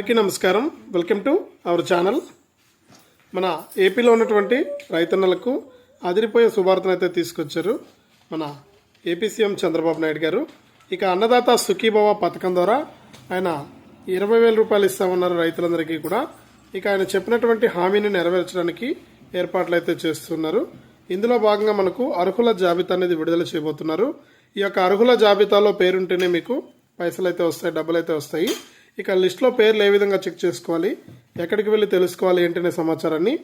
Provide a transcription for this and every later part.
అందరికీ నమస్కారం. Welcome to our channel మన ఏపీలో ఉన్నటువంటి రైతన్నలకు అదిరిపోయే శుభార్తను అయితే తీసుకొచ్చారు మన ఏపీ సీఎం చంద్రబాబు నాయుడు గారు. ఇక అన్నదాత సుఖీభవ పథకం ద్వారా ఆయన ఇరవై వేల రూపాయలు ఇస్తామన్నారు రైతులందరికీ కూడా. ఇక ఆయన చెప్పినటువంటి హామీని నెరవేర్చడానికి ఏర్పాట్లు అయితే చేస్తున్నారు. ఇందులో భాగంగా మనకు అర్హుల జాబితా అనేది విడుదల చేయబోతున్నారు. ఈ యొక్క అర్హుల జాబితాలో పేరుంటేనే మీకు పైసలు అయితే వస్తాయి డబ్బులు అయితే వస్తాయి. ఇక లిస్ట్లో పేర్లు ఏ విధంగా చెక్ చేసుకోవాలి ఎక్కడికి వెళ్ళి తెలుసుకోవాలి ఏంటనే సమాచారాన్ని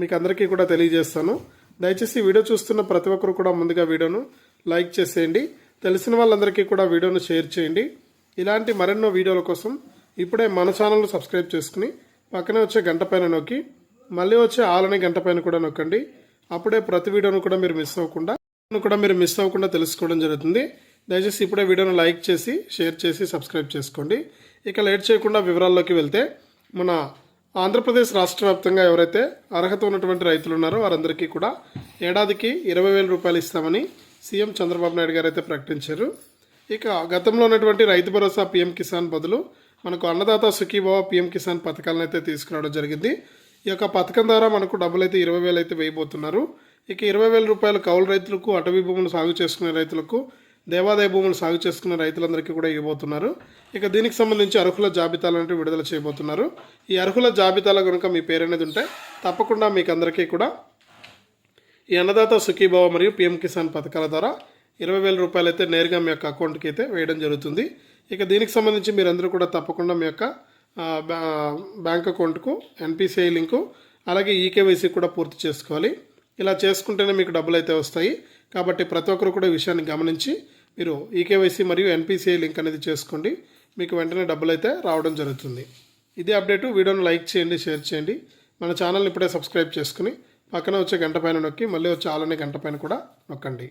మీకు అందరికీ కూడా తెలియజేస్తాను. దయచేసి వీడియో చూస్తున్న ప్రతి ఒక్కరు కూడా ముందుగా వీడియోను లైక్ చేసేయండి. తెలిసిన వాళ్ళందరికీ కూడా వీడియోను షేర్ చేయండి. ఇలాంటి మరెన్నో వీడియోల కోసం ఇప్పుడే మన ఛానల్ను సబ్స్క్రైబ్ చేసుకుని పక్కనే వచ్చే గంట పైన నొక్కి మళ్ళీ వచ్చే ఆలని గంట పైన కూడా నొక్కండి. అప్పుడే ప్రతి వీడియోను కూడా మీరు మిస్ అవ్వకుండా కూడా మీరు మిస్ అవ్వకుండా తెలుసుకోవడం జరుగుతుంది. దయచేసి ఇప్పుడే వీడియోను లైక్ చేసి షేర్ చేసి సబ్స్క్రైబ్ చేసుకోండి. ఇక లేట్ చేయకుండా వివరాల్లోకి వెళ్తే మన ఆంధ్రప్రదేశ్ రాష్ట్ర వ్యాప్తంగా ఎవరైతే అర్హత ఉన్నటువంటి రైతులు ఉన్నారో వారందరికీ కూడా ఏడాదికి ఇరవై వేల రూపాయలు ఇస్తామని సీఎం చంద్రబాబు నాయుడు గారు అయితే ప్రకటించారు. ఇక గతంలో ఉన్నటువంటి రైతు భరోసా పీఎం కిసాన్ బదులు మనకు అన్నదాత సుఖీభావ పీఎం కిసాన్ పథకాలను అయితే తీసుకురావడం జరిగింది. ఈ యొక్క పథకం ద్వారా మనకు డబ్బులు అయితే ఇరవై వేలు అయితే వేయబోతున్నారు. ఇక ఇరవై వేల రూపాయలు కౌలు రైతులకు అటవీ భూములు సాగు చేసుకునే రైతులకు దేవాదాయ భూములు సాగు చేసుకున్న రైతులందరికీ కూడా ఇవ్వబోతున్నారు. ఇక దీనికి సంబంధించి అర్హుల జాబితాలు అంటే విడుదల చేయబోతున్నారు. ఈ అర్హుల జాబితాలో కనుక మీ పేరు అనేది ఉంటే తప్పకుండా మీకు అందరికీ కూడా ఈ అన్నదాత సుఖీభావ మరియు పిఎం కిసాన్ పథకాల ద్వారా ఇరవై వేల రూపాయలు అయితే నేరుగా మీ యొక్క అకౌంట్కి అయితే వేయడం జరుగుతుంది. ఇక దీనికి సంబంధించి మీరందరూ కూడా తప్పకుండా మీ యొక్క బ్యాంక్ అకౌంట్కు ఎన్పిసిఐ లింకు అలాగే ఈకేవైసీ కూడా పూర్తి చేసుకోవాలి. ఇలా చేసుకుంటేనే మీకు డబ్బులు అయితే వస్తాయి. కాబట్టి ప్రతి ఒక్కరు కూడా ఈ విషయాన్ని గమనించి మీరు ఈకేవైసీ మరియు ఎన్పిసిఐ లింక్ అనేది చేసుకోండి. మీకు వెంటనే డబ్బులు అయితే రావడం జరుగుతుంది. ఇదే అప్డేటు. వీడియోను లైక్ చేయండి షేర్ చేయండి. మన ఛానల్ని ఇప్పుడే సబ్స్క్రైబ్ చేసుకుని పక్కన వచ్చే గంట పైన నొక్కి మళ్ళీ వచ్చే ఆలనే గంట పైన కూడా నొక్కండి.